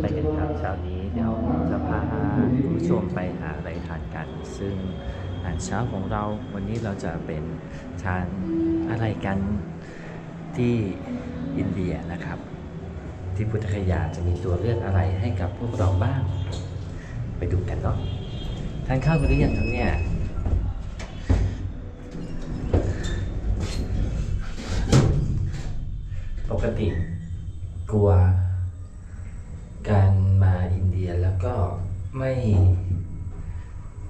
ไปกันครับเช้านี้เดี๋ยวจะพาคุณผู้ชมไปหาอะไรทานกัน ซึ่งอาหารเช้าของเราวันนี้เราจะเป็นทานอะไรกันที่อินเดียนะครับ ที่พุทธคยาจะมีตัวเลือกอะไรให้กับพวกเราบ้าง ไปดูกันเนาะทานข้าวกันหรือยังครับเนี่ยปกติกลัว การมาอินเดียแล้ว ก็ไม่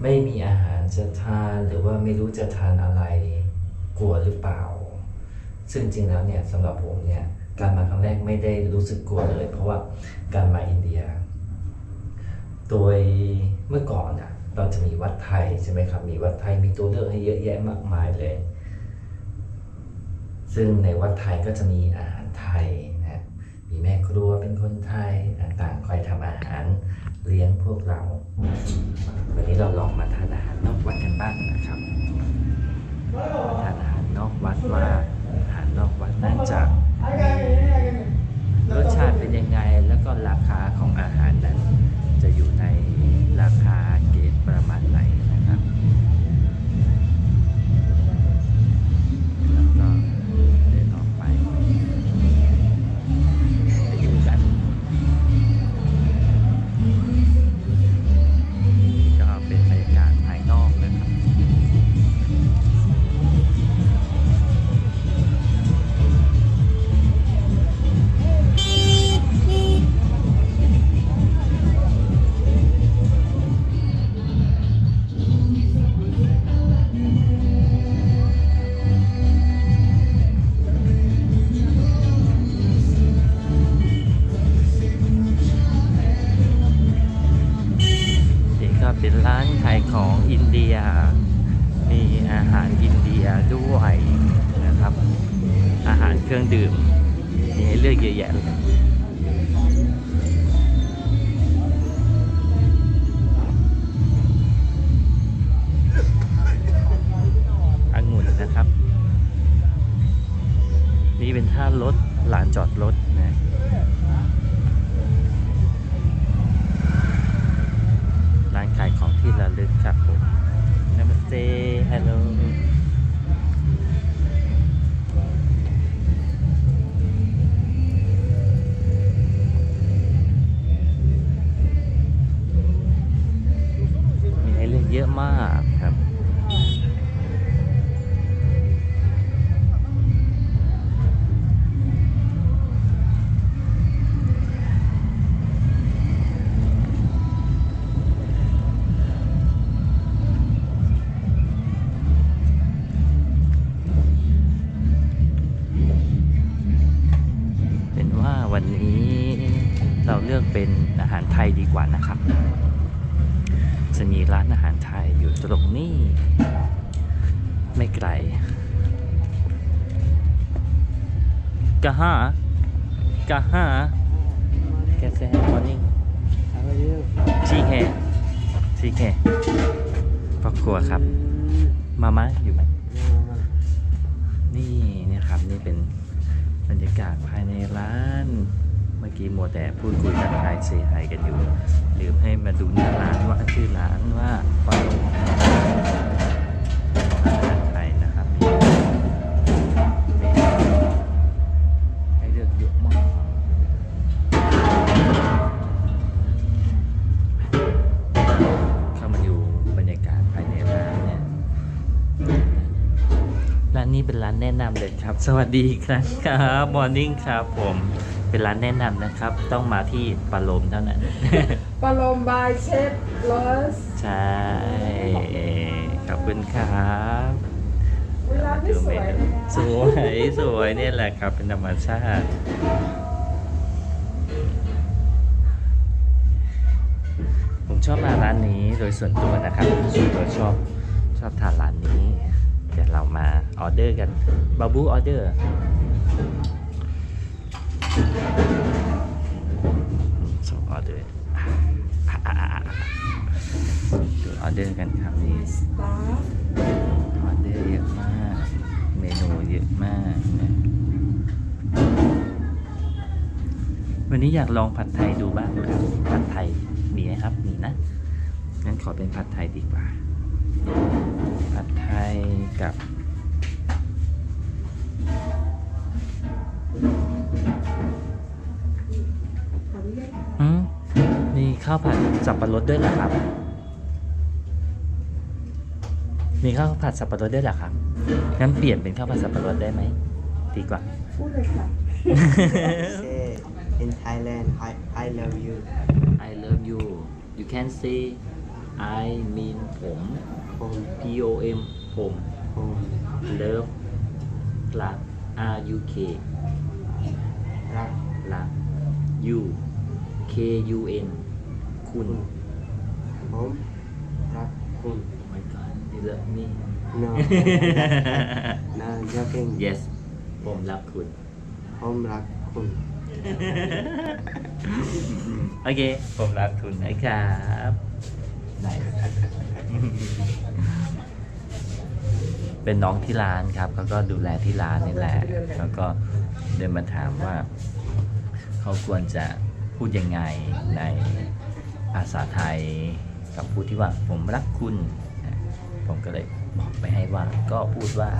ไม่มีอาหารจะทานหรือว่าไม่รู้จะทานอะไรกลัวหรือเปล่า ซึ่งจริงแล้วเนี่ยสำหรับผมเนี่ยการมาครั้งแรกไม่ได้รู้สึกกลัวเลย เพราะว่าการมาอินเดีย โดยเมื่อก่อนอะเราจะมีวัดไทยใช่ไหมครับ มีวัดไทยมีตัวเลือกให้เยอะแยะมากมายเลย ซึ่งในวัดไทยก็จะมีอาหารไทยนะมีแม่ครัวเป็นคนไทยต่างๆคอยทำอาหาร เลี้ยงพวกเรา วันนี้เราลองมาทานอาหารนอกวัดกันบ้างนะครับทานอาหารนอกวัดว่าอาหารนอกวัดนั้นจะมีรสชาติเป็นยังไงแล้วก็ราคา วันนี้เราเลือกเป็นอาหารไทยดีกว่านะครับ จะมีร้านอาหารไทยอยู่ตรงนี้ ไม่ไกลกะฮะกะฮะแกเซ่มอร์นิ่ง How are you? ชีแฮชีแฮครอบครัวครับ มาม่าอยู่ไหม นี่นี่ครับนี่เป็น บรรยากาศภายในร้าน เมื่อกี้มัวแต่พูดคุยกันทายเซฮกันอยู่ ลืมให้มาดูหน้าร้านว่าชื่อร้านว่าปาโลานนี้เป็นร้านแนะนำเลยครับ สวัสดีอีกครั้งครับมอร์นิ่งครับผม เป็นร้านแนะนำนะครับ ต้องมาที่ปาโลมเท่านั้นปลมบายเชฟลอสใช่ขอบคุณครับเวลาไม่สวยนะสวยสวยเนี่ยแหละครับ เป็นธรรมชาติ ผมชอบมาร้านนี้โดยส่วนตัวนะครับส่วนตัวชอบชอบทานร้านนี้ เดี๋ยวเรามาออเดอร์กันบาบูออเดอร์สองออเดอร์ออเดอร์กันครับนี่ออเดอร์เยอะมาก เมนูเยอะมากนะวันนี้อยากลองผัดไทยดูบ้างครับ ผัดไทยมีไหมครับ มีนะงั้นขอเป็นผัดไทยดีกว่า ผัดไทยกับอืมมีข้าวผัดสับปะรดด้วยเหรอครับ มีข้าวผัดสับปะรดด้วยเหรอครับ งั้นเปลี่ยนเป็นข้าวผัดสับปะรดได้ไหม ดีกว่า พูดเลยค่ะ say in Thailand I I love you I love you you can say I mean ผม home P O M ผม home love รัก R U K รักรัก you K U N คุณ ผมรักคุณ Oh my god you love me no no joking yes ผมรักคุณ ผมรักคุณ โอเค ผมรักคุณนะครับ ไหน เป็นน้องที่ร้านครับเขาก็ดูแลที่ร้านนี่แหละแล้วก็เดินมาถามว่า เขาควรจะพูดยังไงในภาษาไทยกับพูดที่ว่าผมรักคุณ ผมก็เลยบอกไปให้ว่า ก็พูดว่า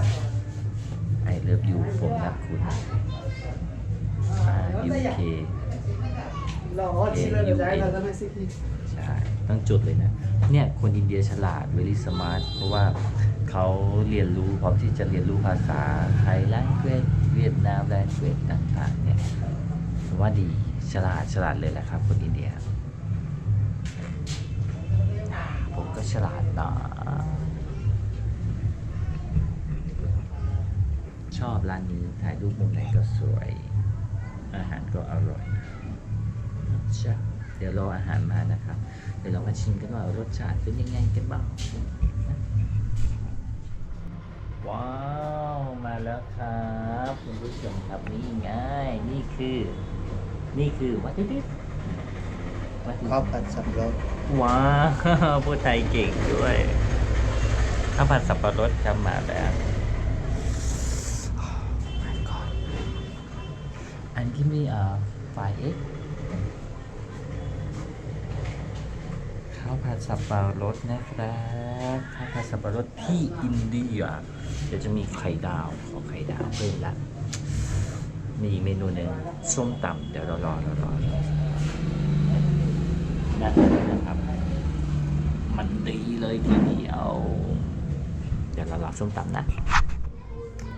I love you ผมรักคุณ R U K หล่อชิเลยได้เราจะไม่สิทีใช่ต้องจุดเลยนะ เนี่ยคนอินเดียฉลาด very smart เพราะว่าเขาเรียนรู้พร้อมที่จะเรียนรู้ภาษาไทย language เวียดนาม language ต่างๆเนี่ยผมว่าดีฉลาดฉลาดเลยแหละครับ คนอินเดีย ผมก็ฉลาดนะชอบร้านนี้ถ่ายรูปมุมไหนก็สวย อาหารก็อร่อย จ้ะเดี๋ยวรออาหารมานะครับ เดี๋ยวเรามาชิมกันว่ารสชาติเป็นยังไงกันบ้างนะว้าวมาแล้วครับคุณผู้ชมครับนี่ไงนี่คือ นี่คือวัตถุดิบวัตถุดิบ ข้าวผัดสับปะรดว้าวพูดไทยเก่งด้วยข้าวผัดสับปะรดครับมาแล้ว Oh my god and give me a fried egg ข้าวผัดสับปะรดนะครับข้าวผัดสับปะรดที่อินเดียเดี๋ยวจะมีไข่ดาวขอไข่ดาวเพิ่มละมีอีเมนูหนึ่งส้มตำเดี๋ยวรารอรอรอน่นนะครับ มันดีเลยทีเดียวเดี๋ยวเรารอส้มตำนะ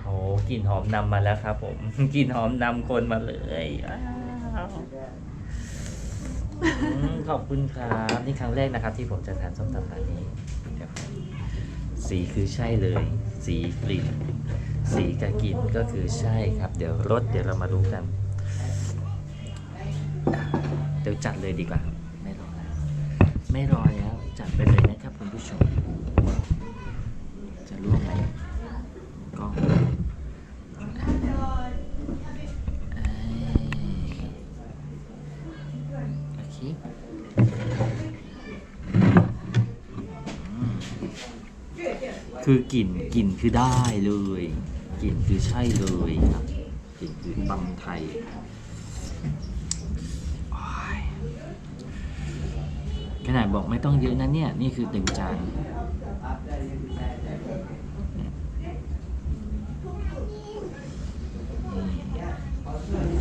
โอ้กลิ่นหอมนำมาแล้วครับผมกลิ่นหอมนำคนมาเลยว้าว อืมขอบคุณครับนี่ครั้งแรกนะครับ ที่ผมจะทานส้มตำร้านนี้เดี๋ยวครับสีคือใช่เลย สีกลิ่น สีกับกลิ่นก็คือใช่ครับ เดี๋ยวรสเดี๋ยวเรามารู้กัน เดี๋ยวจัดเลยดีกว่า ไม่รอแล้วไม่รอแล้วจัดไปเลยนะครับคุณผู้ชม จะร่วมไหมก็เอ้ยโอเคอืม คือกลิ่นกลิ่นคือได้เลยกลิ่นคือใช่เลยครับกลิ่นคือตำไทยขนาดบอกไม่ต้องเยอะนะเนี่ย นี่คือหนึ่งจาน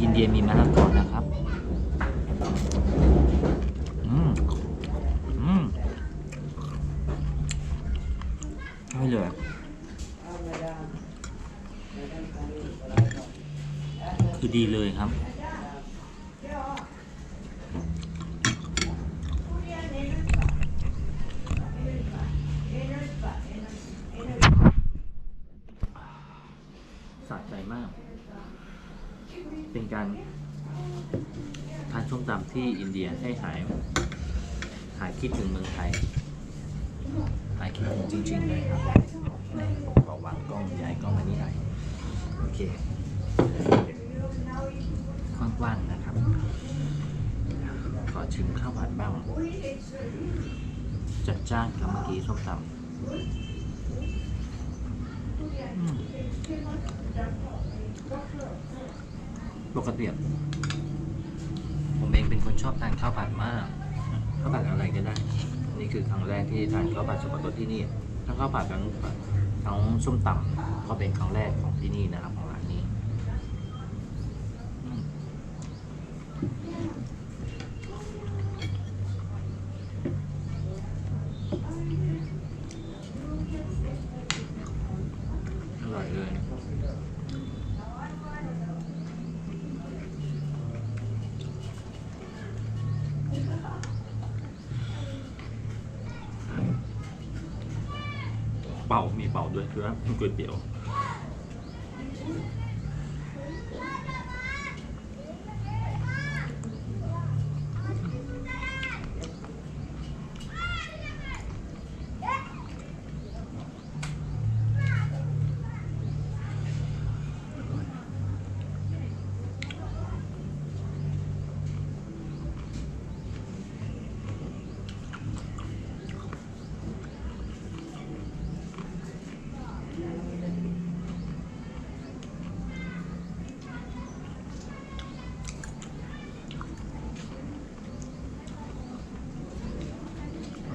อินเดียมีมะละกอนะครับ อืม อืมใช่เลย คือ ดีเลยครับ สะใจมาก เป็นการทานส้มตำที่อินเดียให้หาย หายคิดถึงเมืองไทย หายคิดถึงจริงๆเลยครับนี่ผมขอวางกล้องย้ายกล้องมานี่หน่อยโอเค กว้างๆนะครับ ขอชิมข้าวผัดบ้างจัดจ้านครับเมื่อกี้ส้มตำอืมปกติอะคนชอบทานข้าวผัดมากข้าวผัดอะไรก็ได้ นี่คือครั้งแรกที่ทานข้าวผัดสับปะรดที่นี่ทั้งข้าวผัดทั้งทั้งส้มตำก็เป็นครั้งแรกของที่นี่นะครับ ด้วยคือว่าก๋วยเตี๋ยว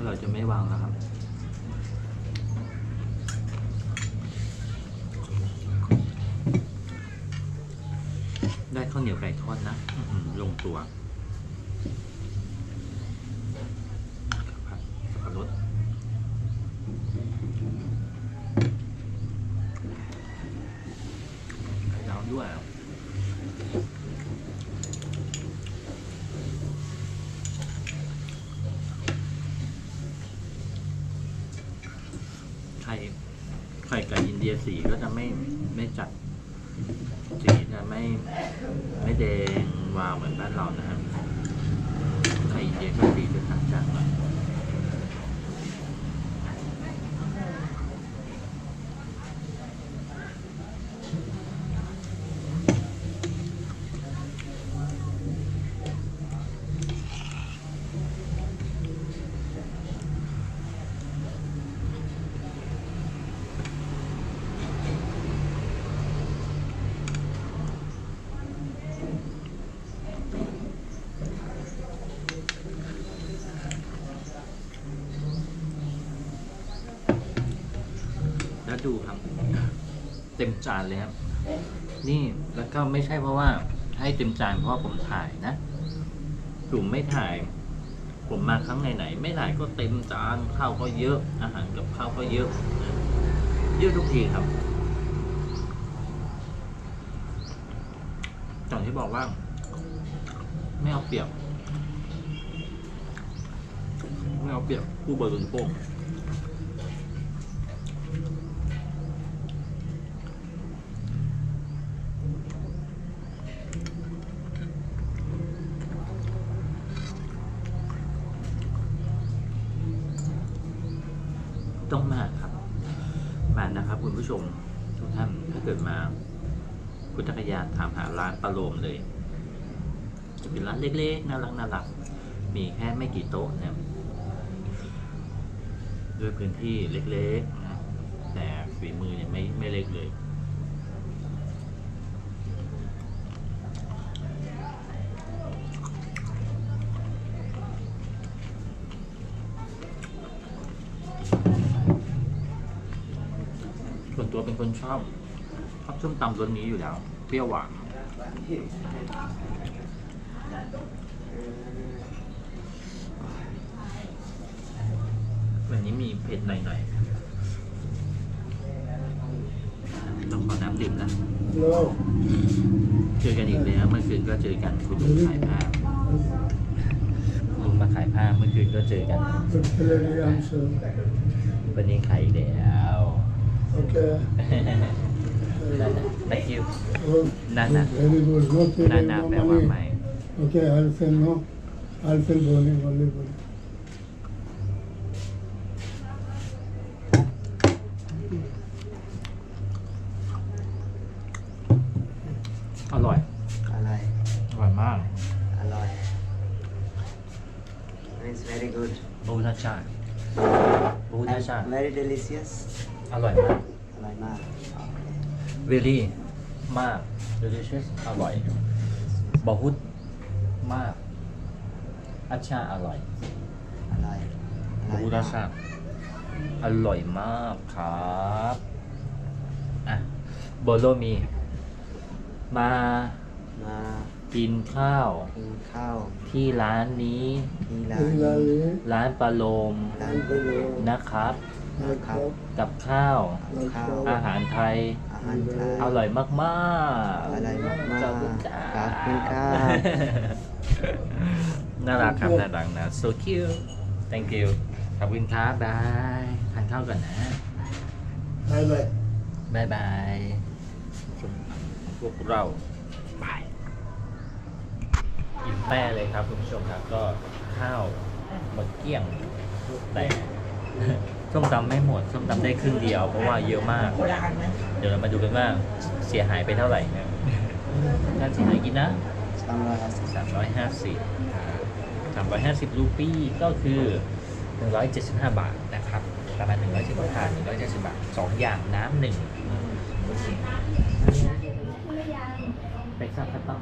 เราจะไม่วางแล้วครับ ได้ข้าวเหนียวไก่ทอดนะอื้อหือลงตัวครับสับปะรดไข่ดาวด้วยไข่ไข่ไก่อินเดียสีก็จะไม่ไม่จัดสีจะ ไม่ไม่แดงวาวเหมือนบ้านเรานะครับไข่อินเดียก็สีจะจางๆหน่อยแล้วดูครับ เต็มจานเลยครับ นี่แล้วก็ไม่ใช่เพราะว่าให้เต็มจานเพราะว่าผมถ่ายนะผมไม่ถ่าย ผมมาครั้งไหนๆไม่ถ่ายก็เต็มจานข้าวก็เยอะ อาหารกับข้าวก็เยอะเยอะทุกทีครับอย่างที่บอกว่า ไม่เอาเปรียบ ไม่เอาเปรียบผู้บริโภค ต้องมาครับ มานะครับคุณผู้ชมทุกท่านถ้าเกิดมา พุทธคยานถามหา ร้านปลาโลมเลย จะเป็นร้านเล็กๆน่ารักน่ารักมีแค่ไม่กี่โต๊ะเนี่ยด้วยพื้นที่เล็กๆนะแต่ฝีมือเนี่ยไม่ไม่เล็กเลยส่วนตัวเป็นคนชอบชอบส้มตำรสนี้อยู่แล้ว เปรี้ยวหวาน วันนี้มีเผ็ดหน่อยๆ ต้องขอน้ำดื่มแล้ว Hello. เจอกันอีกแล้วเมื่อคืนก็เจอกันคุณลุงขายผ้าลุงมาขายผ้าเมื่อคืนก็เจอกัน Good clearly answer. วันนี้ขายอีกแล้ว Okay. นั่นน่ะ thank you Good. Nana. Very good. No นา feeling, นา no แปลว่าไหม money. Okay, I'll say no. I'll say bowling, only bowling. อร่อย Alright. อร่อยมาก Alright. It's very good. บูทาชาบูทา And ชา very delicious. อร่อยมาก Alright, ma. Okay. very มาก delicious อร่อยบะฮุดมาก อัชชาอร่อยอร่อยอร่อยรู้รสชาติอร่อยมากครับอะโบโลมี มามากินข้าว กินข้าวที่ร้านนี้ที่ร้าน Hilali, ร้านปลาโลมร้าน Hello, นะครับ Nakab, กับข้าวข้าว อาหารไทยอาหารไทยอร่อยมากอร่อยมากๆๆขอบคุณจ้าขอบคุณครับ น่ารักครับน่ารักนะ so cute thank you ขอบคุณครับบายทานข้าวก่อนนะ bye bye. บายบายพวกเราบายอิ่มแป้เลยครับคุณผู้ชมครับก็ข้าวหมดเกลี้ยงแต่ ส้มตำไม่หมด ส้มตำได้ครึ่งเดียว เพราะว่าเยอะมาก เดี๋ยวเรามาดูกันว่าเสียหายไปเท่าไหร่นะน่าเสียหายกี่นะสามร้อยห้าสิบสามร้อยห้าสิบสามร้อยห้าสิบรูปีก็คือหนึ่งร้อยเจ็ดสิบห้าบาทนะครับประมาณหนึ่งร้อยสิบบาทหนึ่งร้อยเจ็ดสิบบาทสองอย่างน้ำหนึ่งโอเคไปสั่งข้าวต้ม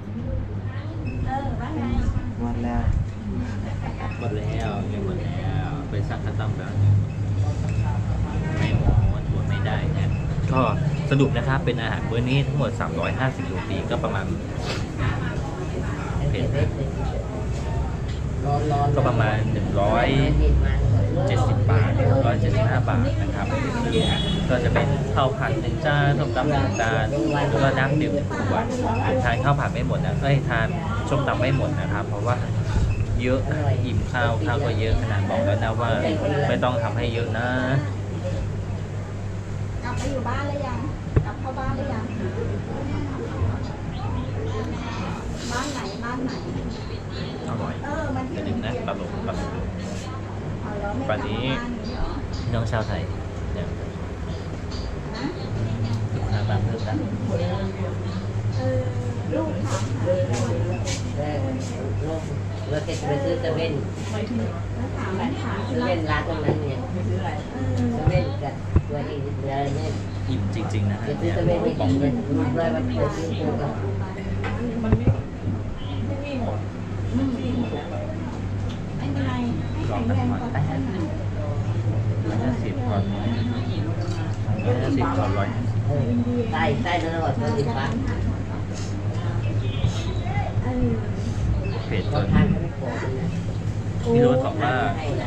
หมดแล้วหมดแล้วยังหมดแล้วไปสั่งข้าวต้มแล้วยัง ไม่หมดตัวไม่ได้นะก็สรุปนะครับเป็นอาหารมื้อนี้ทั้งหมด 350รูปีก็ประมาณเผ็ดก็ประมาณ 170 บาท175 บาทนะครับ ก็จะเป็นข้าวผัดหนึ่งจานส้มตำหนึ่งจานแล้วก็น้ำดื่มหนึ่งขวดทานข้าวผัดไม่หมดนะเอ้ยทานส้มตำไม่หมดนะครับ เพราะว่า เยอะอิ่มข้าวข้าวก็เยอะขนาดบอกแล้วนะว่าไม่ต้องทำให้เยอะนะ กลับไปอยู่บ้านหรือยัง กลับเข้าบ้านหรือยัง บ้านไหนบ้านไหนอร่อยเออมันอย่าลืมนะตลกตลกเอาแล้วไม่กวัลันบนี้บ้านนี้เหรอน้องชาวไทยเนี่ยนะลูกค้ามาเพิ่มแล้วเออลูกถามหา แล้วเราจะไปซื้อเซเว่นถามถามเซเว่นร้านตรงนั้นเนี่ยเอเซเว่นกับตัวที่เรือเนี่ยอิ่มจริงๆนะฮะจะซื้อเซเว่นไม่กดีเนี่ยรู้เลยว่าเปิดซื้อตัวกับอืมไม่เป็นไรให้ลอแข็งงกันแรงก่อนร้อยห้าสิบก่อนร้อยห้าสิบก่อนร้อยห้าสิบเออใต้ใต้ตลอดตัวสิบบา เผ็ดจก็นทานก็ไม่พอนะพี่โรสบอกว่า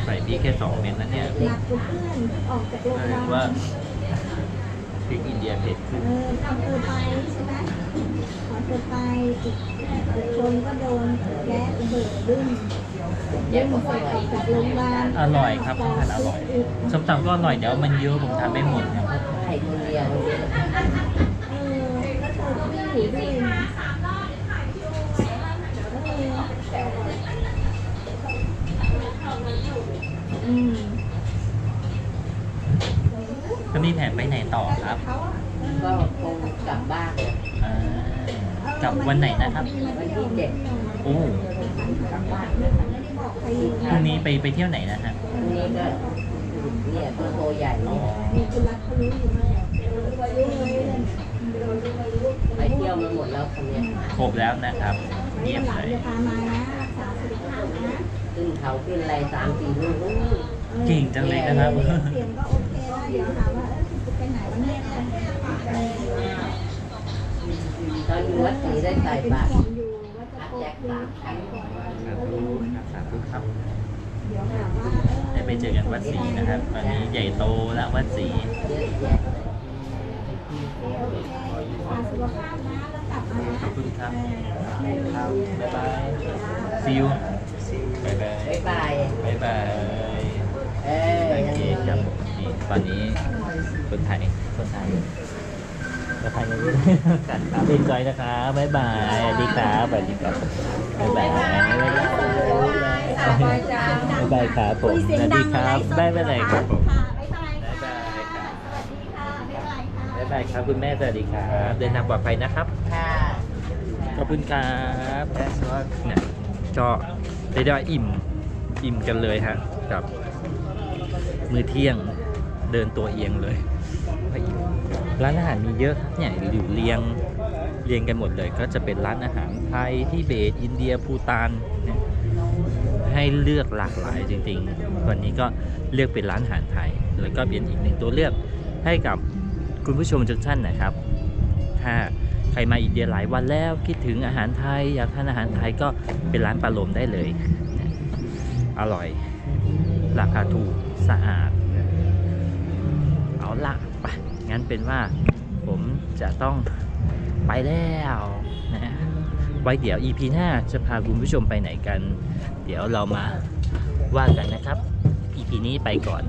ใส่พริกแค่สองเม็ดนะเนี่ยหนักกว่าเพื่อนออกจากโรงแสพดยางบาว่าลพริกอินเดียเผ็ดขึ้นเออทำเออไปใช่ไหมขอเธอไปอีกอีกคนก็โดนแก๊สระเบิดดึงแยดึกงออกใส่ไปออกจากโรงพยาบาลอร่อยครับทานอร่อยส้มตำก็อร่อยเดี๋ยวมันเยอะผมทานไม่หมดครับให้คนเดียวคนเดียวเออแล้วเธอก็ไม่อยู่ด้วยนะเอ ออืมก็มีแผนไปไหนต่อครับเขาอะก็คงกลับบ้านนะอ่ากลับวันไหนนะครับ วันที่เจ็ดโอ้กลับบ้านไม่ได้บอกใครอยู่พรุ่งนี้ไปไปเที่ยวไหนนะฮะพรุ่งนี้ก็เนี่ยตัวโตใหญ่อ๋อเนี่ยมีคุณรักเขารู้อยู่ไหมรู้เลยไปเที่ยวมาหมดแล้วคนเนี้ยครบแล้วนะครับ เงียบเลยพามานะรักษาสุขภาพนะขึ้นเขาขึ้นอะไรสามสี่ลูกอู้เก่งจังเลยนะครับ เสียงก็โอเคแล้วเดี๋ยวหามว่าเออคุณจะไปไหนวันนี้เออตอนอยู่วัดศรีได้ใส่บาตรอยู่ว่าจะโกแจกคุยสาธุครับสาธุครับได้ไปเจอกันวัดศรีนะครับตอนนี้ใหญ่โตแล้ววัดศรีสุขภาพนะ กลับมานะขอบคุณครับครับบ๊ายบาย see you บ๊ายบายบ๊ายบาย บ๊ายบายเออโอเคครับผมนี่ตอนนี้คนไทยคนไทยคนไทยกันกันครับดีใจนะครับบ๊ายบายสวัสดีครับสวัสดีครับบ๊ายบายบ๊ายบายบ๊ายบายครับผมคุยเสียสงวัสดัดีงครับอะบ๊ายบายครับผมค่ะบ๊ายบายบ๊ายค่ะบายครับสวัสดีค่ะบ๊ายบายค่ะบ๊ายบายครับคุณแม่สวัสดีครับเดินทางปลอดภัยนะครับค่ะ ขอบคุณครับ That's what เนี่ยก็เรียกได้ว่าอิ่มอิ่มกันเลยฮะกับมื้อเที่ยงเดินตัวเอียงเลยว่าอิ่มร้านอาหารมีเยอะครับเนี่ยอยู่เรียงเรียงกันหมดเลย ก็จะเป็นร้านอาหารไทยที่เบตอินเดียภูตานเนี่ยให้ให้เลือกหลากหลายจริงๆ วันนี้ก็เลือกเป็นร้านอาหารไทย แล้วก็เป็นอีกหนึ่งตัวเลือกให้กับคุณผู้ชมทุกท่านนะครับ ถ้า ใครมาอินเดียหลายวันแล้วคิดถึงอาหารไทยอยากทานอาหารไทยก็เป็นร้านปลาโลมได้เลย อร่อย ราคาถูกสะอาด เอาละไปงั้นเป็นว่าผมจะต้องไปแล้วนะไว้เดี๋ยว EP หน้าจะพาคุณผู้ชมไปไหนกัน เดี๋ยวเรามาว่ากันนะครับ EP นี้ไปก่อน